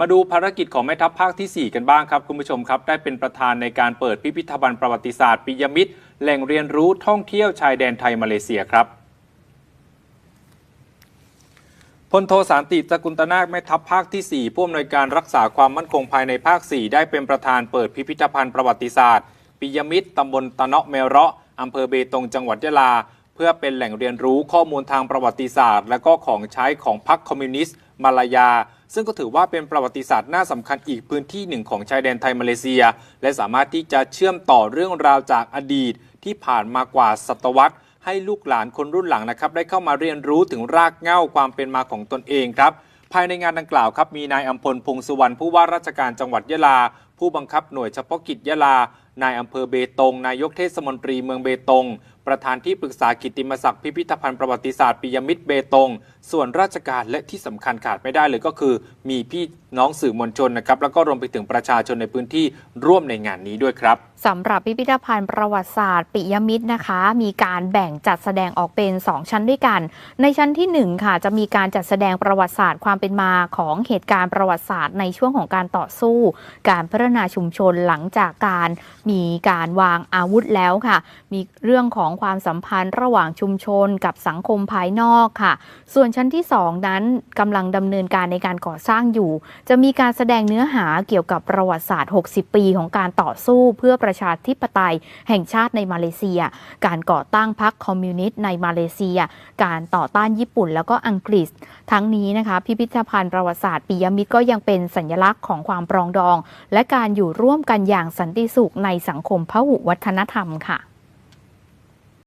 มาดูภารกิจของแม่ทัพภาคที่ 4 กันบ้างครับ คุณผู้ชมครับ ได้เป็นประธานในการเปิดพิพิธภัณฑ์ประวัติศาสตร์ปิยมิตร แหล่งเรียนรู้ท่องเที่ยวชายแดนไทยมาเลเซียครับพลโทสารติสกุลตนาคแม่ทัพภาคที่ 4 ผู้อำนวยการรักษาความมั่นคงภายในภาค 4 ได้เป็นประธานเปิดพิพิธภัณฑ์ประวัติศาสตร์ ปิยมิตรตำบลตะเนาะเมระอำเภอเบตงจังหวัดยะลา เพื่อเป็นแหล่งเรียนรู้ข้อมูลทางประวัติศาสตร์ และก็ของใช้ของพรรคคอมมิวนิสต์มาลายา ซึ่งก็ถือว่าเป็นประวัติศาสตร์น่าสำคัญอีกพื้นที่หนึ่งของชายแดนไทยมาเลเซีย และสามารถที่จะเชื่อมต่อเรื่องราวจากอดีตที่ผ่านมากว่าศตวรรษ ให้ลูกหลานคนรุ่นหลังนะครับได้เข้ามาเรียนรู้ถึงรากเหง้าความเป็นมาของตนเองครับภายในงานดังกล่าวครับมีนายอัมพลพงสุวรรณผู้ว่าราชการจังหวัดยะลา ผู้บังคับหน่วยเฉพาะกิจยะลา นายอำเภอเบตง นายกเทศมนตรีเมืองเบตง ประธานที่ปรึกษากิตติมศักดิ์พิพิธภัณฑ์ประวัติศาสตร์ปิยมิตรเบตง ส่วนราชการและที่สำคัญขาดไม่ได้เลยก็คือ มีพี่น้องสื่อมวลชนนะครับ แล้วก็รวมไปถึงประชาชนในพื้นที่ร่วมในงานนี้ด้วยครับสำหรับพิพิธภัณฑ์ประวัติศาสตร์ปิยมิตรนะคะ มีการแบ่งจัดแสดงออกเป็น 2 ชั้นด้วยกัน ในชั้นที่ 1 ค่ะ จะมีการจัดแสดงประวัติศาสตร์ความเป็นมาของเหตุการณ์ประวัติศาสตร์ในช่วงของการต่อสู้ การพัฒนาชุมชนหลังจากการมีการวางอาวุธแล้วค่ะ มีเรื่องของความสัมพันธ์ระหว่างชุมชนกับสังคมภายนอกค่ะ ส่วนชั้นที่ 2 นั้นกำลังดำเนินการในการก่อสร้างอยู่ จะมีการแสดงเนื้อหาเกี่ยวกับประวัติศาสตร์ 60 ปีของการต่อสู้เพื่อประชาธิปไตยแห่งชาติในมาเลเซีย การก่อตั้งพรรคคอมมิวนิสต์ในมาเลเซีย การต่อต้านญี่ปุ่นแล้วก็อังกฤษ ทั้งนี้นะคะพิพิธภัณฑ์ประวัติศาสตร์ปิยมิตรก็ยังเป็นสัญลักษณ์ของความปรองดอง และการอยู่ร่วมกันอย่างสันติสุขในสังคมพหุวัฒนธรรมค่ะ